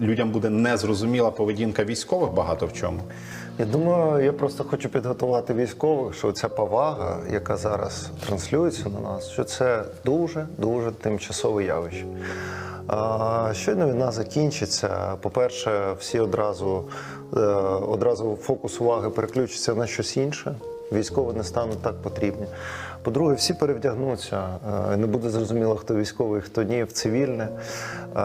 людям буде незрозуміла поведінка військових багато в чому. Я думаю, я просто хочу підготувати військових, що ця повага, яка зараз транслюється на нас, що це дуже дуже тимчасове явище. Щойно війна закінчиться. По-перше, всі одразу, е, одразу фокус уваги переключиться на щось інше. Військові не стануть так потрібні. По-друге, всі перевдягнуться. е, Не буде зрозуміло, хто військовий, хто ні, в цивільне. Е,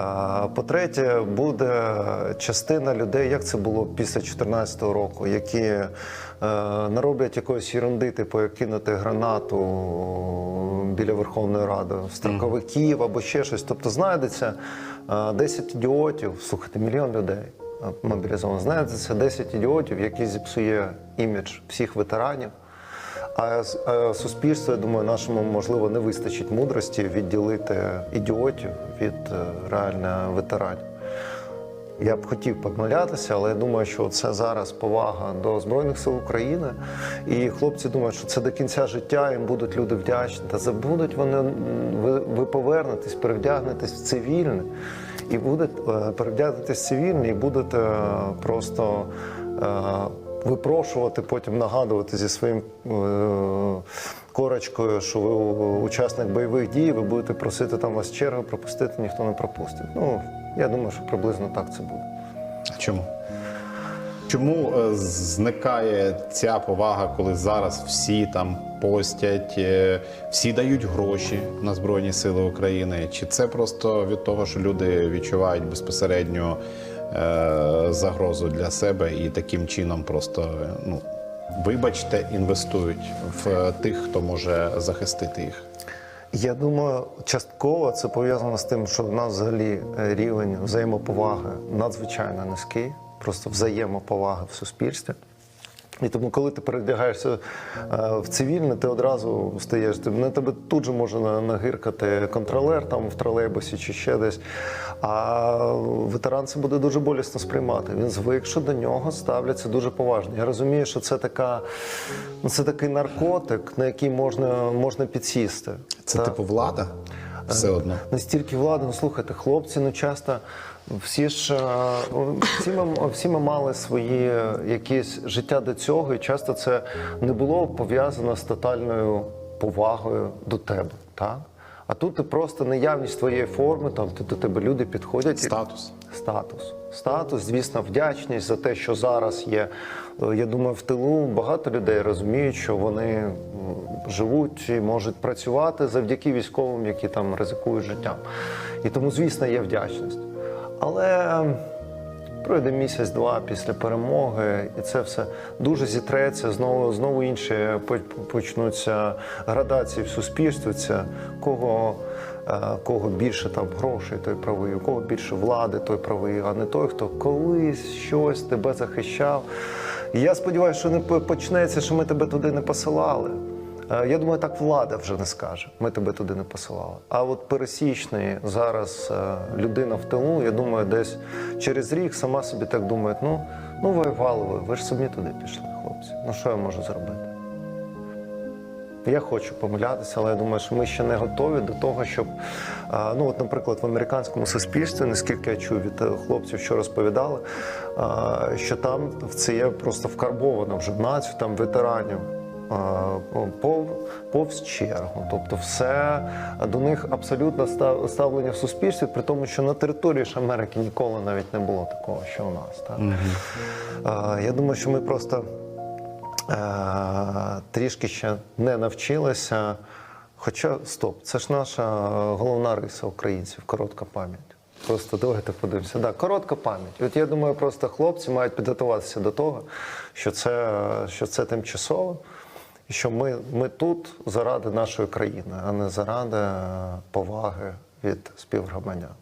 По-третє, буде частина людей, як це було після 2014 року, які е, нароблять якоїсь ерунди, типу як кинути гранату біля Верховної Ради, строковиків або ще щось. Тобто знайдеться е, 10 ідіотів, слухайте, мільйон людей е, мобілізовано. Знайдеться 10 ідіотів, які зіпсує імідж всіх ветеранів. А с- а я думаю, нашому можливо не вистачить мудрості відділити ідіотів від е, реально ветеранів. Я б хотів помилятися, але я думаю, що це зараз повага до Збройних сил України. І хлопці думають, що це до кінця життя їм будуть люди вдячні. Та забудуть вони, ви, ви повернетесь, перевдягнетесь в цивільне, і будуть е, цивільні, в і будете е, просто. е, Випрошувати, потім нагадувати зі своїм корочкою, що ви учасник бойових дій, ви будете просити там вас чергу пропустити, ніхто не пропустить. Ну, я думаю, що приблизно так це буде. Чому? Чому е, зникає ця повага, коли зараз всі там постять, е, всі дають гроші на Збройні Сили України? Чи це просто від того, що люди відчувають безпосередньо е, загрозу для себе і таким чином просто, ну, вибачте, інвестують в тих, хто може захистити їх? Я думаю, частково це пов'язано з тим, що в нас взагалі рівень взаємоповаги надзвичайно низький, просто взаємоповаги в суспільстві. І тому, коли ти передягаєшся е, в цивільне, ти одразу стаєш. На тебе тут же може на- нагиркати контролер там в тролейбусі чи ще десь. А ветеран це буде дуже болісно сприймати. Він звик, що до нього ставляться дуже поважно. Я розумію, що це така, це такий наркотик, на який можна, можна підсісти. Це Та- типу влада? Все одно. настільки влада. ну слухайте, хлопці, ну часто всі ж е, всі ми, всі ми мали свої якісь життя до цього, і часто це не було пов'язано з тотальною повагою до тебе. Так? А тут ти просто наявність твоєї форми, там ти- до тебе люди підходять. і- Статус. Статус. Статус, звісно, вдячність за те, що зараз є. Е, Я думаю, в тилу багато людей розуміють, що вони живуть і можуть працювати завдяки військовим, які там ризикують життям. І тому, звісно, є вдячність. Але пройде місяць-два після перемоги, і це все дуже зітреться. Знову знову інші по- почнуться градації в суспільстві. Це кого, е, кого більше там грошей, той правий, у кого більше влади, той правий, а не той, хто колись щось тебе захищав. Я сподіваюся, що не по- почнеться, що ми тебе туди не посилали. Е, Я думаю, так влада вже не скаже. Ми тебе туди не посилали. А от пересічний зараз е, людина в тилу, я думаю, десь через рік сама собі так думає: ну, ну воювали ви, ви ж самі туди пішли, хлопці. Ну що я можу зробити? Я хочу помилятися, але я думаю, що ми ще не готові до того, щоб ну, от, наприклад, в американському суспільстві, наскільки я чую від е, хлопців, що розповідали, що там це є просто вкарбовано вже націю, там ветеранів. А, пов- Повз чергу, тобто все до них абсолютно став- ставлення в суспільстві, при тому, що на території ж Америки ніколи навіть не було такого, що у нас. Так? А, Я думаю, що ми просто е, трішки ще не навчилися. Хоча стоп, це ж наша головна риса українців, коротка пам'ять. Просто давайте подивимося. Да, коротка пам'ять. От я думаю, просто хлопці мають підготуватися до того, що це, що це тимчасово, що ми, ми тут заради нашої країни, а не заради е, поваги від співгромадян.